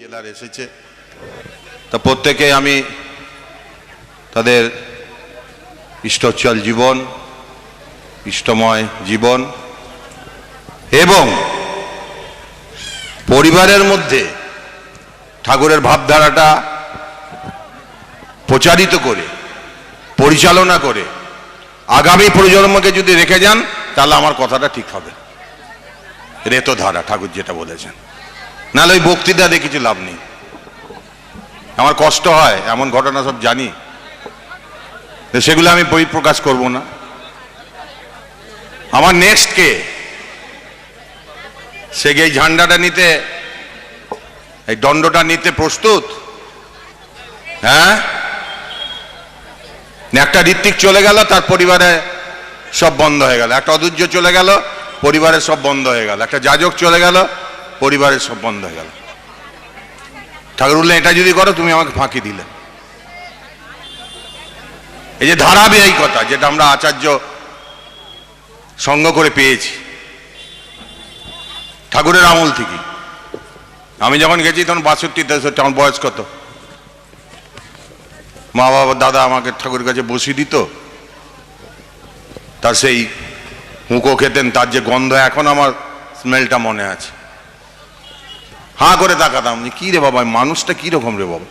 জেলার এসেছে। তা প্রত্যেকে আমি তাদের ইষ্টচল জীবন, ইষ্টময় জীবন এবং পরিবারের মধ্যে ঠাকুরের ভাবধারাটা প্রচারিত করে, পরিচালনা করে, আগামী প্রজন্মকে যদি রেখে যান, তাহলে আমার কথাটা ঠিক হবে। রেতধারা, ঠাকুর যেটা বলেছেন। নাহলে ওই বক্তৃতা দিয়ে কিছু লাভ নেই। আমার কষ্ট হয়, এমন ঘটনা সব জানি। সেগুলো আমি বই প্রকাশ করব না। আমার নেক্সট কে? সে গিয়ে ঝান্ডাটা নিতে, এই দণ্ডটা নিতে প্রস্তুত? হ্যাঁ? একটা ঋত্বিক চলে গেল, তার পরিবারে সব বন্ধ হয়ে গেল। একটা অদূর্য চলে গেল, পরিবারের সব বন্ধ হয়ে গেল। একটা যাজক চলে গেল পরিবারের সব বন্ধ হয়ে গেল। ঠাকুর বললেন, এটা যদি করো, তুমি আমাকে ফাঁকি দিলে। এই যে ধারাবাহিকতা, যেটা আমরা আচার্য সঙ্গ করে পেয়েছি। ঠাকুরের আমল থেকে। আমি যখন গেছি, তখন বাষট্টি, তেষট্টি আমার বয়স কত? মা বাবা, দাদা আমাকে ঠাকুরের কাছে বসিয়ে দিত। তার সেই হুঁকো খেতেন, তার যে গন্ধ এখন আমার স্মেলটা মনে আছে। হাঁ করে তাকাতাম, যে কি রে বাবা মানুষটা কি রকম রে বাবা?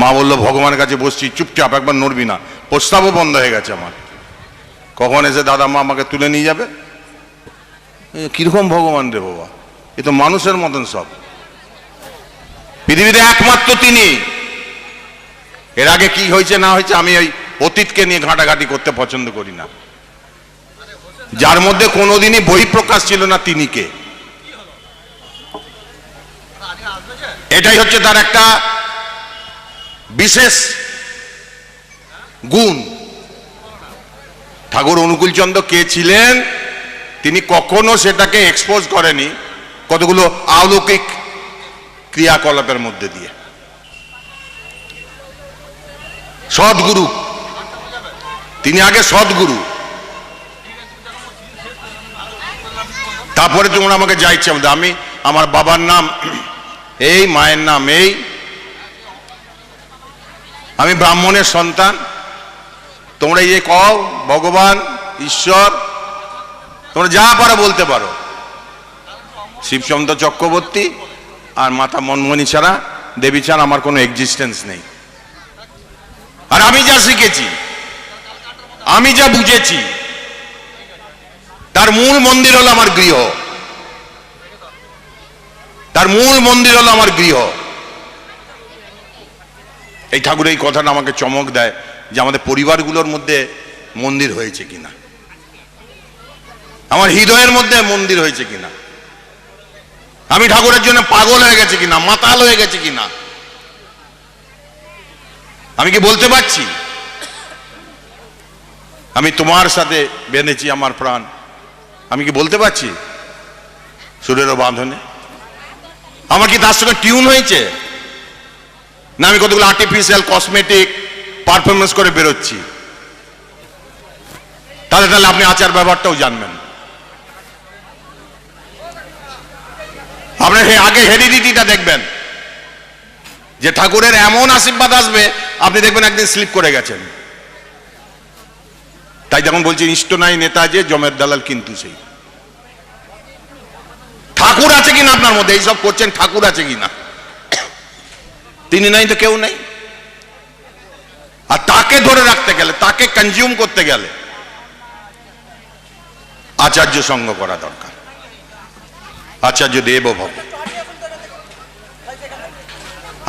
মা বলল, ভগবানের কাছে বসছি, চুপচাপ একবার নড়বি না, প্রস্তাবও বন্ধ হয়ে গেছে আমার। কখন এসে দাদা মা আমাকে তুলে নিয়ে যাবে? কীরকম ভগবান রে বাবা? এ তো মানুষের মতন সব। পৃথিবীতে একমাত্র তিনি। এর আগে কি হয়েছে না হয়েছে আমি ওই অতীতকে নিয়ে ঘাটাঘাটি করতে পছন্দ করি না। যার মধ্যে কোনোদিনই বহিঃপ্রকাশ ছিল না তিনি এটাই হচ্ছে তার একটা বিশেষ গুণ। ঠাকুর অনুকূলচন্দ্র কে ছিলেন? তিনি কখনো সেটাকে এক্সপোজ করেনি কতগুলো অলৌকিক ক্রিয়াকলাপের মধ্যে দিয়ে। সদ্গুরু। তিনি আগে সদ্গুরু। তারপরে তোমরা আমাকে যা ইচ্ছা বলতে আমি আমার বাবার নাম এই মায়ের নাম এই। আমি ব্রাহ্মণের সন্তান। তোমরা এই যে কও, ভগবান, ঈশ্বর, তোমরা যা পারো বলতে পারো। শিবচন্দ্র চক্রবর্তী আর মাতা মনমণি ছাড়া, দেবী ছাড়া আমার কোনো এক্সিস্টেন্স নেই। আর আমি যা শিখেছি, আমি যা বুঝেছি, তার মূল মন্দির হলো আমার গৃহ। তার মূল মন্দির হলো আমার গৃহ। এই ঠাকুর এই কথাটা আমাকে চমক দেয় যে আমাদের পরিবারগুলোর মধ্যে মন্দির হয়েছে কিনা। আমার হৃদয়ের মধ্যে মন্দির হয়েছে কিনা। আমি ঠাকুরের জন্য পাগল হয়ে গেছে কিনা, মাতাল হয়ে গেছে কিনা। আমি কি বলতে পারছি? আমি তোমার সাথে বেঁধেছি আমার প্রাণ। আমি কি বলতে পারছি? সুরেরও বাঁধনে। আমার কি তার সঙ্গে টিউন হয়েছে? না, আমি কতগুলো আর্টিফিশিয়াল কসমেটিক পারফরমেন্স করে বেরোচ্ছি। তাহলে তাহলে আপনি আচার ব্যবহারটাও জানবেন। আপনার আগে হেরিডিটিটা দেখবেন। যে ঠাকুরের এমন আশীর্বাদ আসবে, আপনি দেখবেন একদিন স্লিপ করে গেছেন। তাই যেমন বলছি, ইষ্ট নাই নেতা যে জমের দালাল কিন্তু সেই। ঠাকুর আছে কিনা আপনার মধ্যে? এইসব করছেন, ঠাকুর আছে কিনা? তিনি নাই তো কেউ নাই? আর তাকে ধরে রাখতে গেলে, তাকে কনজিউম করতে গেলে আচার্য সঙ্গ করা দরকার। আচার্য দেব ভব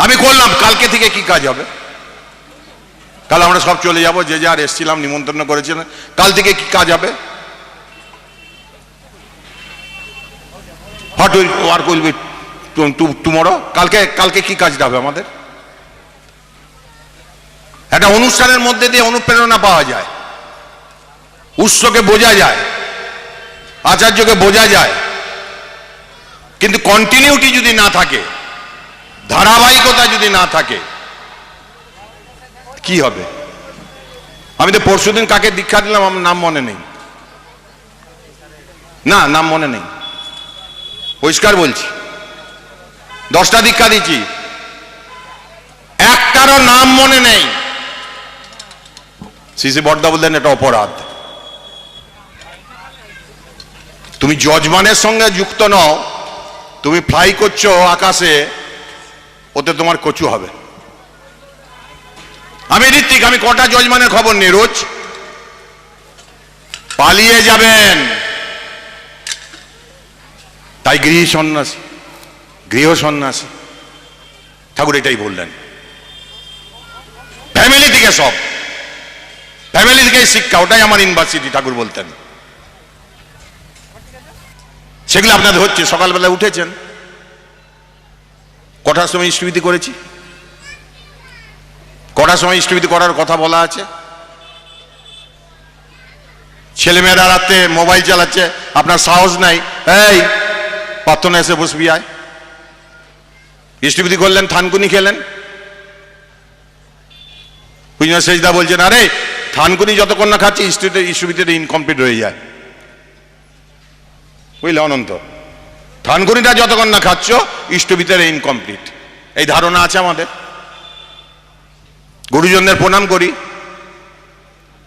আমি করলাম, কালকে থেকে কি কাজ হবে? কাল আমরা সব চলে যাব, যে যার এসছিলাম, নিমন্ত্রণ করেছিলেন। কাল থেকে কি কাজ হবে? What will work will be tomorrow কালকে কালকে কি কাজটা হবে আমাদের? একটা অনুষ্ঠানের মধ্যে দিয়ে অনুপ্রেরণা পাওয়া যায়। উৎসকে বোঝা যায়। আচার্যকে বোঝা যায়। কিন্তু কন্টিনিউটি যদি না থাকে, ধারাবাহিকতা যদি না থাকে, কি হবে? আমি তো পরশুদিন কাকে দীক্ষা দিলাম আমার নাম মনে নেই। না, নাম মনে নেই। পরিষ্কার বলছি। দশটা দীক্ষা দিচ্ছি। একটারও নাম মনে নেই। সিসি বর্দা বললেন, এটা অপরাধ। তুমি যজমানের সঙ্গে যুক্ত নও, তুমি ফ্লাই করছ আকাশে, ওতে তোমার কচু হবে। আমি ঋত্বিক, আমি কটা যজমানের খবর নেই রোজ। পালিয়ে যাবেন। তাই গৃহ সন্ন্যাসী গৃহ সন্ন্যাসী। ঠাকুর এটাই বললেন। ফ্যামিলি থেকে সব। ফ্যামিলি থেকে শিক্ষা, ওটাই আমার ইউনিভার্সিটি ঠাকুর বলতেন। সেগুলো আপনাদের হচ্ছে সকালবেলা উঠেছেন। কটার সময় ইষ্টবিধি করেছি? কটার সময় ইষ্টবিধি করার কথা বলা আছে? ছেলেমেয়েরা রাতে মোবাইল চালাচ্ছে, আপনার সাহস নাই। এই প্রার্থনা এসে বসবি আয়। ইষ্টবিধি করলেন, থানকুনি খেলেন। পুজো সেজদা বলছেন, আরে, থানকুনি যতক্ষণ না খাচ্ছি ইষ্টবিতে ইষ্টবিতে ইনকমপ্লিট হয়ে যায়। বুঝলে অনন্ত? থানকুনিটা যতক্ষণ না খাচ্ছ ইষ্টবিতের ইনকমপ্লিট এই ধারণা আছে আমাদের? গুরুজনদের প্রণাম করি।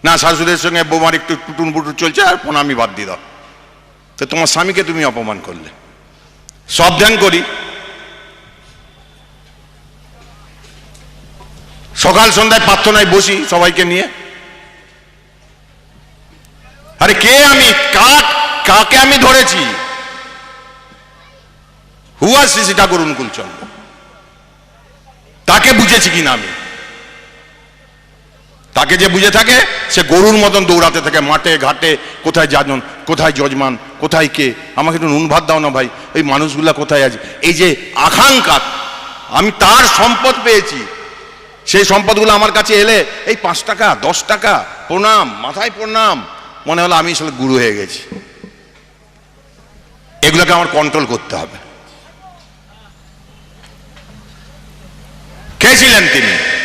না, শাশুড়ের সঙ্গে বোমার একটু টুটুন পুটুন চলছে, আর প্রণামই বাদ দিয়ে দাও। তো তোমার স্বামীকে তুমি অপমান করলে। সব ধ্যান করি। সকাল সন্ধ্যায় প্রার্থনায় বসি সবাইকে নিয়ে। আরে কে আমি? কাক? কাকে আমি ধরেছি? হুয়া শ্রী ঠাকুর অনুকূল চন্দ্র তাকে বুঝেছি কিনা আমি? তাকে যে বুঝে থাকে, সে গরুর মতন দৌড়াতে থাকে, মাঠে, ঘাটে, কোথায় যাজন, কোথায় যজমান, কোথায় কে? আমাকে একটু নুন ভাত দাও না ভাই এই মানুষগুলা কোথায় আছে? এই যে আকাঙ্ক্ষা, আমি তার সম্পদ পেয়েছি। সেই সম্পদগুলো আমার কাছে এলে, এই পাঁচ টাকা, দশ টাকা, প্রণাম, মাথায় প্রণাম, মনে হলো আমি আসলে গুরু হয়ে গেছি। এগুলোকে আমার কন্ট্রোল করতে হবে। খেয়েছিলেন তিনি।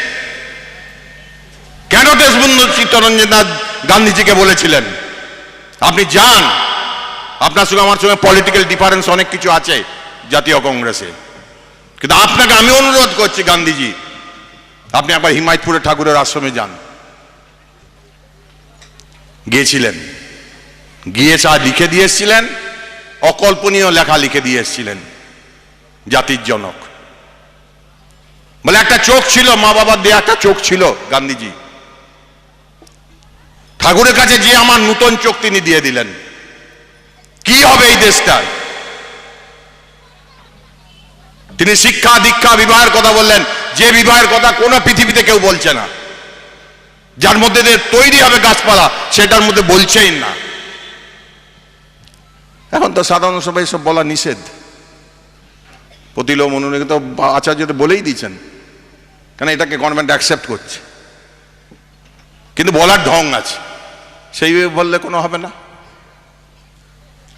দেশবন্ধু চিত্তরঞ্জননাথ গান্ধীজিকে বলেছিলেন, আপনি যান। আপনার সঙ্গে আমার সঙ্গে পলিটিক্যাল ডিফারেন্স অনেক কিছু আছে জাতীয় কংগ্রেসে। কিন্তু আপনাকে আমি অনুরোধ করছি গান্ধীজি, আপনি একবার হিমায়তপুরে ঠাকুরের আশ্রমে যান। গিয়েছিলেন। গিয়ে চা লিখে দিয়ে এসছিলেন, অকল্পনীয় লেখা লিখে দিয়ে এসছিলেন জাতির জনক। বলে একটা চোখ ছিল মা বাবার দিয়ে একটা চোখ ছিল গান্ধীজি। ঠাকুরের কাছে যে আমার নূতন চোখ তিনি দিয়ে দিলেন। কি হবে এই দেশটার তিনি শিক্ষা, দীক্ষা, বিবাহের কথা বললেন। যে বিবাহের কথা কোনো পৃথিবীতে কেউ বলছে না। যার মধ্যে তৈরি হবে গাছপালা, সেটার মধ্যে বলছেই না। এখন তো সাধারণ সবাই সব বলা নিষেধ। প্রতিলোম অনুযায়ী তো আচার্য বলেই দিয়েছেন। কেন এটাকে গভর্নমেন্ট অ্যাকসেপ্ট করছে? কিন্তু বলার ঢং আছে। সেইভাবে বললে কোনো হবে না।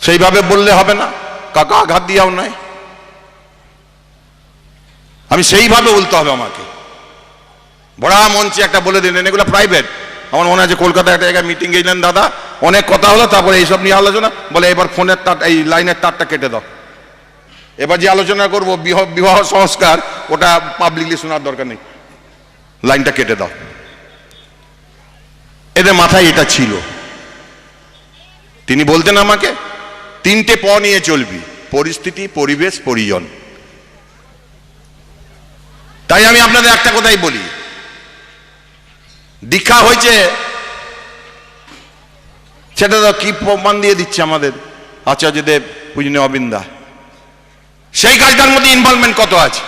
সেইভাবে বললে হবে না। কাকা আঘাত দিয়াও নাই। আমি সেইভাবে বলতে হবে আমাকে। বড়া মঞ্চে একটা বলে দিলেন, এগুলো প্রাইভেট আমার মনে আছে কলকাতায় একটা জায়গায় মিটিং গেলেন দাদা, অনেক কথা হলো, তারপরে এইসব নিয়ে আলোচনা। বলে এবার ফোনের তার, এই লাইনের তারটা কেটে দাও। এবার যে আলোচনা করব বিবাহ বিবাহ সংস্কার, ওটা পাবলিকলি শোনার দরকার নেই। লাইনটা কেটে দাও। এদের মাথায় এটা ছিল। তিনি বলতেন আমাকে, তিনটে প নিয়ে চলবি, পরিস্থিতি, পরিবেশ, পরিজন। তাই আমি আপনাদের একটা কথাই বলি। দীক্ষা হয়েছে, সেটা তো কি প্রমাণ দিয়ে দিচ্ছে আমাদের আচার্যদেব পূজনীয় অবিন্দা? সেই কাজটার মধ্যে ইনভলভমেন্ট কত আছে?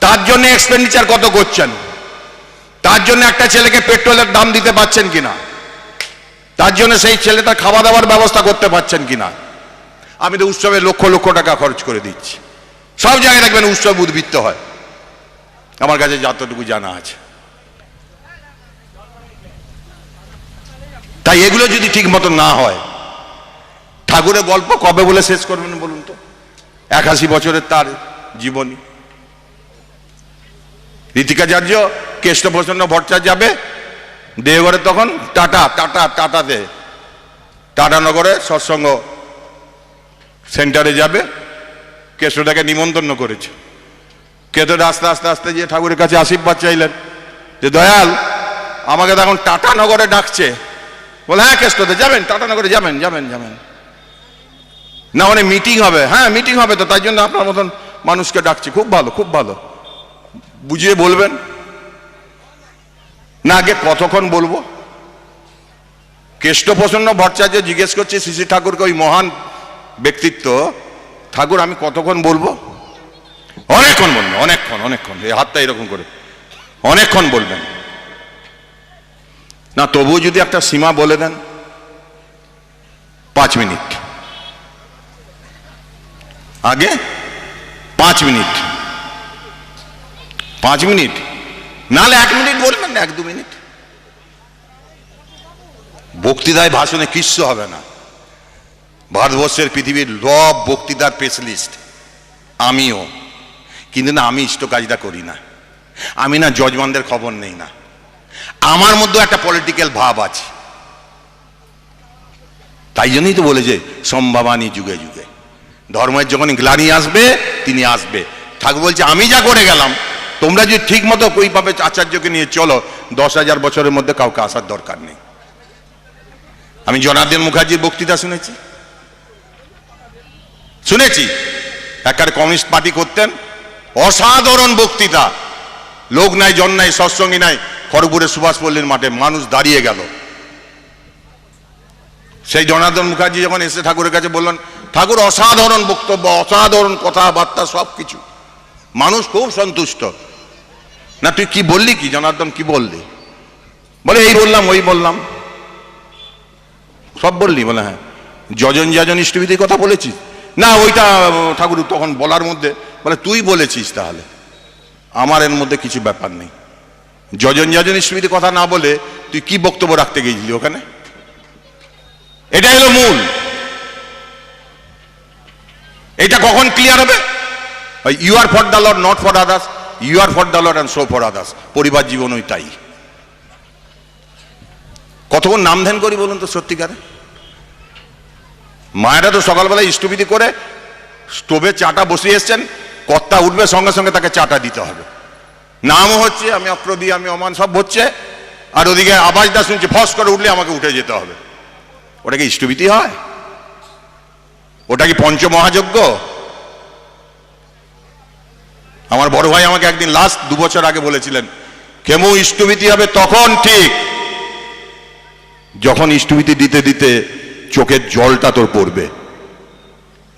তার জন্য এক্সপেন্ডিচার কত করছেন? তার জন্য একটা ছেলেকে পেট্রোলের দাম দিতে পারছেন কিনা? তার জন্য সেই ছেলেটা খাওয়া দাওয়ার ব্যবস্থা করতে পারছেন কিনা? আমি তো উৎসবে লক্ষ লক্ষ টাকা খরচ করে দিচ্ছি। সব জায়গায় দেখবেন উৎসব উদ্বৃত্ত হয়। আমার কাছে যতটুকু জানা আছে। তাই এগুলো যদি ঠিক মতো না হয়, ঠাকুরের গল্প কবে বলে শেষ করবেন বলুন তো? একাশি বছরের তার জীবনী। ঋতিকাচার্য কেষ্টপ্রসন্ন ভট্টাচার্য যাবে। দেওঘরে তখন টাটা টাটা, টাটাতে। টাটানগরে সৎসঙ্গ সেন্টারে যাবে। কেষ্টটাকে নিমন্ত্রণ করেছে। কেতন আস্তে আস্তে আস্তে যে ঠাকুরের কাছে আশীর্বাদ চাইলেন যে, দয়াল, আমাকে তো এখন টাটানগরে ডাকছে। বলে হ্যাঁ কেষ্টতে যাবেন টাটানগরে যাবেন যাবেন যাবেন। না মানে মিটিং হবে। হ্যাঁ মিটিং হবে তো, তাই জন্য আপনার মতন মানুষকে ডাকছি। খুব ভালো খুব ভালো। বুঝিয়ে বলবেন? না, আগে কতক্ষণ বলব? কেষ্টপ্রসন্ন ভট্টাচার্য জিজ্ঞেস করছে, শ্রী ঠাকুরকে ওই মহান ব্যক্তিত্ব। ঠাকুর, আমি কতক্ষণ বলব? অনেকক্ষণ বলবেন, অনেকক্ষণ অনেকক্ষণ, এই হাতটা এরকম করে। অনেকক্ষণ বলবেন। না, তবুও যদি একটা সীমা বলে দেন, পাঁচ মিনিট। আগে পাঁচ মিনিট। পাঁচ মিনিট। নাহলে এক মিনিট বলবেন না এক দু মিনিট। বক্তৃতায় ভাষণে কিচ্ছু হবে না। ভারতবর্ষের পৃথিবীর সব বক্তৃতার স্পেশালিস্ট আমিও। কিন্তু না, আমি ইষ্ট কাজটা করি না। আমি না জজমানদের খবর নেই না। আমার মধ্যে একটা পলিটিক্যাল ভাব আছে। তাই জন্যই তো বলেছে সম্ভাবানী যুগে যুগে। ধর্মের যখন গ্লানি আসবে, তিনি আসবে। ঠাকুর বলছে, আমি যা করে গেলাম তোমরা যদি ঠিক মতো ওইভাবে আচার্যকে নিয়ে চলো, দশ হাজার বছরের মধ্যে কাউকে আসার দরকার নেই। আমি জনার্দন মুখার্জির বক্তৃতা শুনেছি। শুনেছি, একার কমিউনিস্ট পার্টি করতেন, অসাধারণ বক্তৃতা। লোক নাই, জন নাই, সৎসঙ্গী নাই, খড়গপুরের সুভাষ পল্লীর মাঠে মানুষ দাঁড়িয়ে গেল। সেই জনার্দন মুখার্জি যখন এসে ঠাকুরের কাছে বললেন, ঠাকুর, অসাধারণ বক্তব্য, অসাধারণ কথাবার্তা সব কিছু মানুষ খুব সন্তুষ্ট। না, তুই কি বললি কি? জনার্দন, কি বললি? বলে, এই বললাম, ওই বললাম। সব বললি? বলে হ্যাঁ। যজন যাজন ইষ্টবিধির কথা বলেছিস? না, ওইটা ঠাকুর, তখন বলার মধ্যে, বলে, তুই বলেছিস তাহলে। আমার এর মধ্যে কিছু ব্যাপার নেই। যজন যাজন ইষ্টবিধির কথা না বলে, তুই কি বক্তব্য রাখতে গিয়েছিলি ওখানে? এটা হলো মূল। এটা কখন ক্লিয়ার হবে? You are for the lord not for others you are for the lord and so for others পরিবার জীবন ওই তাই। কতক্ষণ নাম ধ্যান করি বলুন তো সত্যিকারে? মায়েরা তো সকালবেলায় ইষ্টবিধি করে স্টোভে চাটা বসিয়ে এসছেন, কর্তা উঠবে সঙ্গে সঙ্গে তাকে চাটা দিতে হবে। নামও হচ্ছে, আমি অক্রদি আমি অমান, সব হচ্ছে, আর ওদিকে আওয়াজটা শুনছি, ফস করে উঠলে আমাকে উঠে যেতে হবে। ওটা কি ইষ্টবিধি হয়? ওটা কি পঞ্চমহাযজ্ঞ? আমার বড় ভাই আমাকে একদিন লাস্ট দু বছর আগে বলেছিলেন, কেমন ইষ্টবিধি হবে তখন ঠিক। যখন ইষ্টবিধি দিতে দিতে চোখের জলটা তোর পড়বে।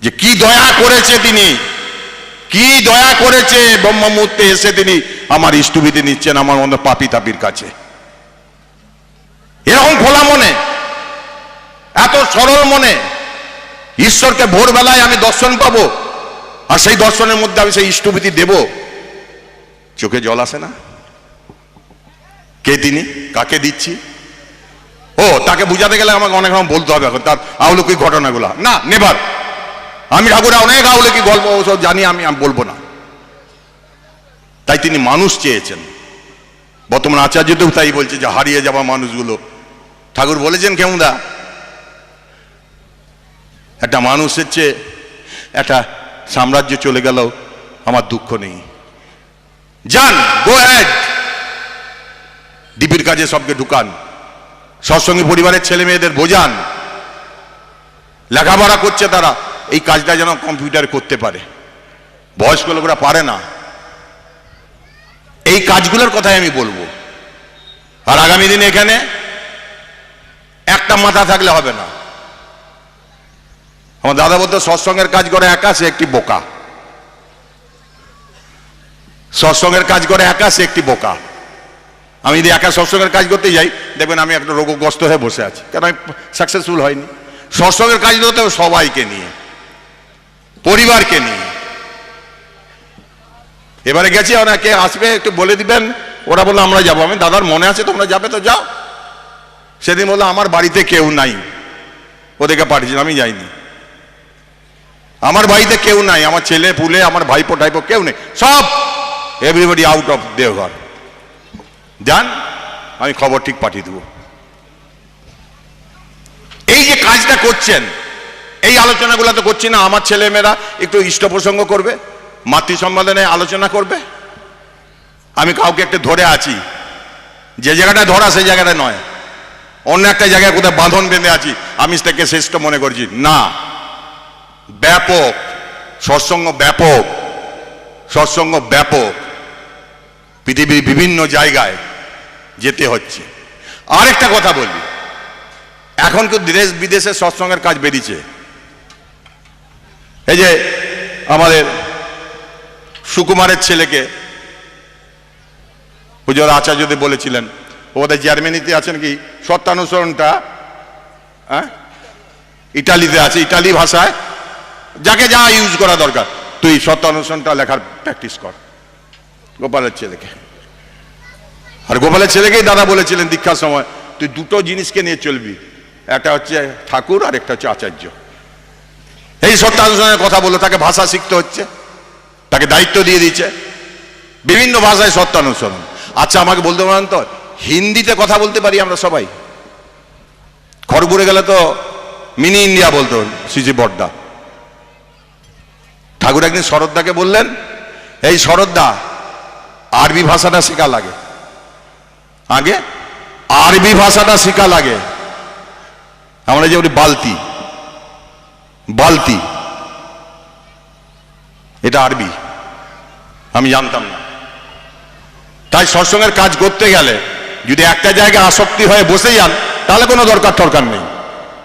যে কি দয়া করেছে তিনি, কি দয়া করেছে ব্রহ্ম মুহূর্তে এসে তিনি আমার ইষ্টবিধি নিচ্ছেন আমার মনে পাপি তাপির কাছে। এরকম খোলা মনে, এত সরল মনে, ঈশ্বরকে ভোরবেলায় আমি দর্শন পাবো। আর সেই দর্শনের মধ্যে আমি সেই ইষ্টবিধি দেব। চোখে জল আসে না? কে তিনি? কাকে দিচ্ছি? ও, তাকে বুঝাতে গেলে আমাকে অনেক রকম বলতে হবে এখন, তার আউলৌকিক ঘটনাগুলো। না, নেবার। আমি ঠাকুরে অনেক আউলৌকিক গল্প ওসব জানি, আমি বলব না। তাই তিনি মানুষ চেয়েছেন। বর্তমান আচার্যদেও তাই বলছে যে হারিয়ে যাওয়া মানুষগুলো। ঠাকুর বলেছেন কেমনদা? একটা মানুষের চেয়ে একটা সাম্রাজ্য চলে গেল, আমার দুঃখ নেই। যান গো অ্যাড ডিপির কাজে সবকে ঢুকান। সৎসঙ্গী পরিবারের ছেলে মেয়েদের বোঝান। লেখাপড়া করছে তারা, এই কাজটা যেন কম্পিউটার করতে পারে। বয়স্ক লোকরা পারে না। এই কাজগুলোর কথাই আমি বলব। আর আগামী দিনে এখানে একটা মাথা থাকলে হবে না। আমার দাদা বলতো, সৎসঙ্গের কাজ করে একা, সে একটি বোকা। সৎসঙ্গের কাজ করে একা, সে একটি বোকা। আমি যদি একা সৎসঙ্গের কাজ করতে যাই, দেখবেন আমি একটা রোগগ্রস্ত হয়ে বসে আছি, কেন আমি সাকসেসফুল হয়নি। সৎসঙ্গের কাজ করতে হবে সবাইকে নিয়ে, পরিবারকে নিয়ে। এবারে গেছি, ওনাকে আসবে, একটু বলে দিবেন, ওরা বলল, আমরা যাব। আমি, দাদার মনে আছে, তোমরা যাবে তো যাও। সেদিন বলল, আমার বাড়িতে কেউ নাই। ওদেরকে পাঠিয়েছিল আমি যাইনি। আমার বাড়িতে কেউ নাই, আমার ছেলে পুলে, আমার ভাইপো টাইপো কেউ নেই। সব এভরিবডি আউট অফ দেওঘর যান আমি খবর ঠিক পাঠিয়ে দেবো। এই যে কাজটা করছেন, এই আলোচনাগুলো তো করছি না, আমার ছেলে মেয়েরা একটু ইষ্ট প্রসঙ্গ করবে, মাতৃ সম্মেলনে আলোচনা করবে। আমি কাউকে একটু ধরে আছি, যে জায়গাটা ধরা সেই জায়গাটা নয়। অন্য একটা জায়গায় কোথায় বাঁধন বেঁধে আছি, আমি তাকে শ্রেষ্ঠ মনে করছি। না ব্যাপক, সৎসঙ্গ ব্যাপক সৎসঙ্গ ব্যাপক পৃথিবীর বিভিন্ন জায়গায় যেতে হচ্ছে। আরেকটা কথা বলি, এখন তো দেশ বিদেশে সৎসঙ্গের কাজ বেরিয়েছে এই যে আমাদের সুকুমারের ছেলেকে পুজোর আচার্যদের বলেছিলেন ওদের জার্মানিতে আছেন কি সত্যানুসরণটা হ্যাঁ? ইটালিতে আছে, ইটালি ভাষায়। যাকে যা ইউজ করা দরকার। তুই সত্যানুসরণটা লেখার প্র্যাকটিস কর। গোপালের ছেলেকে। আর গোপালের ছেলেকেই দাদা বলেছিলেন দীক্ষার সময়, তুই দুটো জিনিসকে নিয়ে চলবি। একটা হচ্ছে ঠাকুর আর একটা হচ্ছে আচার্য। এই সত্যানুসরণের কথা বলে তাকে ভাষা শিখতে হচ্ছে, তাকে দায়িত্ব দিয়ে দিচ্ছে। বিভিন্ন ভাষায় সত্যানুসরণ আচ্ছা আমাকে বলতে পারেন তো, হিন্দিতে কথা বলতে পারি আমরা সবাই? খড়গপুরে গেলে তো মিনি ইন্ডিয়া বলতো সিজি বড্ডা ঠাকুর একদিন শরদ্দাকে বললেন, এই শরদ্দা আরবি ভাষাটা শেখা লাগে। আগে, আরবি ভাষাটা শেখা লাগে। আমরা যে বলি বালতি বালতি। এটা আরবি, আমি জানতাম না। তাই সৎসঙ্গের কাজ করতে গেলে যদি একটা জায়গায় আসক্তি হয়ে বসে যান, তাহলে কোনো দরকার টরকার নেই।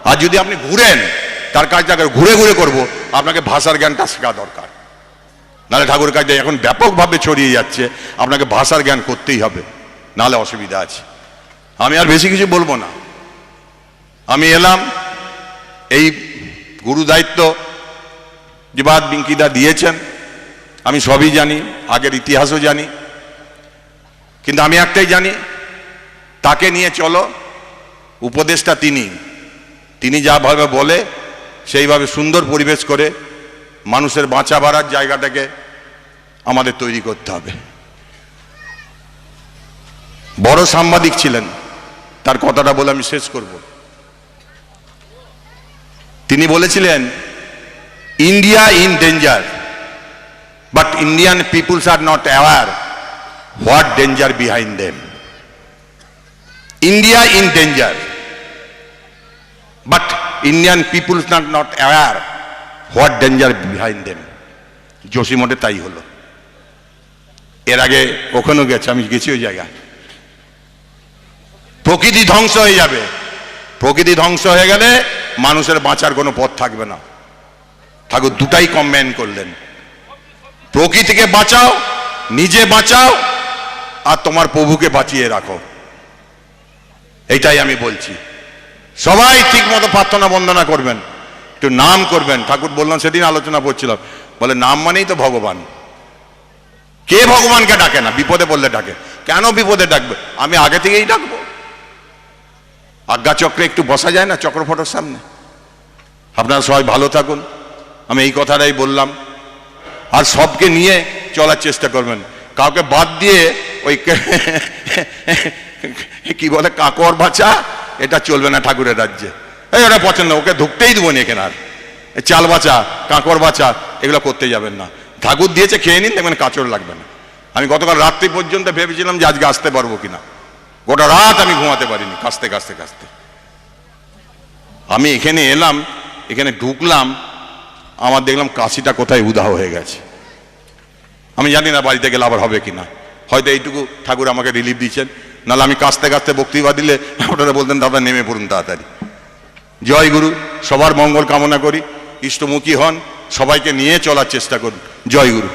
আর যদি আপনি ঘুরেন তার কাজটাকে ঘুরে ঘুরে করব। আপনাকে ভাষার জ্ঞানটা শেখা দরকার। নাহলে ঠাকুর কাজটা এখন ব্যাপকভাবে ছড়িয়ে যাচ্ছে। আপনাকে ভাষার জ্ঞান করতেই হবে। নাহলে অসুবিধা আছে। আমি আর বেশি কিছু বলব না। আমি এলাম, এই গুরু দায়িত্ব জিবাদ বিঙ্কিদা দিয়েছেন, আমি সবই জানি, আগের ইতিহাসও জানি। কিন্তু আমি একটাই জানি, তাকে নিয়ে চলো, উপদেশটা তিনি। তিনি যাভাবে বলে সেইভাবে সুন্দর পরিবেশ করে মানুষের বাঁচা বাড়ার জায়গাটাকে আমাদের তৈরি করতে হবে। বড় সাংবাদিক ছিলেন, তার কথাটা বলে আমি শেষ করব। তিনি বলেছিলেন India in danger but Indian peoples are not aware what danger behind them India in danger but Indian peoples are not aware what danger behind them জসিমঠে তাই হলো এর আগে ওখানেও গেছে, আমি গেছি ওই জায়গায়। প্রকৃতি ধ্বংস হয়ে যাবে। প্রকৃতি ধ্বংস হয়ে গেলে মানুষের বাঁচার কোনো পথ থাকবে না। ঠাকুর দুটাই কম্বাইন করলেন। প্রকৃতিকে বাঁচাও, নিজে বাঁচাও, আর তোমার প্রভুকে বাঁচিয়ে রাখো। এইটাই আমি বলছি। সবাই ঠিক মতো প্রার্থনা বন্দনা করবেন, একটু নাম করবেন। ঠাকুর বললাম সেদিন আলোচনা করছিলাম। বলে, নাম মানেই তো ভগবান। কে ভগবানকে ডাকে না? বিপদে বললে ডাকে। কেন বিপদে ডাকবে? আমি আগে থেকেই ডাকবো। আজ্ঞা চক্রে একটু বসা যায় না চক্রফটোর সামনে? আপনারা সবাই ভালো থাকুন। আমি এই কথাটাই বললাম। আর সবকে নিয়ে চলার চেষ্টা করবেন। কাউকে বাদ দিয়ে ওই কি বলে, কাকর বাচ্চা এটা চলবে না ঠাকুরের রাজ্যে। এই ওটা পছন্দ, ওকে ঢুকতেই দেবো না এখানে আর। চাল বাঁচা কাঁকর বাঁচা, এগুলো করতে যাবেন না। ঠাকুর দিয়েছে, খেয়ে নিন, দেখবেন কাঁচড় লাগবে না। আমি গতকাল রাত্রি পর্যন্ত ভেবেছিলাম যে আজকে আসতে পারব কিনা। গোটা রাত আমি ঘুমাতে পারিনি কাস্তে কাস্তে কাস্তে আমি এখানে এলাম, এখানে ঢুকলাম, আমার দেখলাম কাশিটা কোথায় উদাহ হয়ে গেছে। আমি জানি না বাড়িতে গেলে আবার হবে কিনা। হয়তো এইটুকু ঠাকুর আমাকে রিলিফ দিচ্ছেন নাহলে আমি কাঁচতে কাঁচতে বক্তৃতা দিলে আপনারা বলতেন, দাদা, নেমে পড়ুন তাড়াতাড়ি। জয় গুরু, সবার মঙ্গল কামনা করি, ইষ্টমুখী হন, সবাইকে নিয়ে চলার চেষ্টা করুন। জয় গুরু।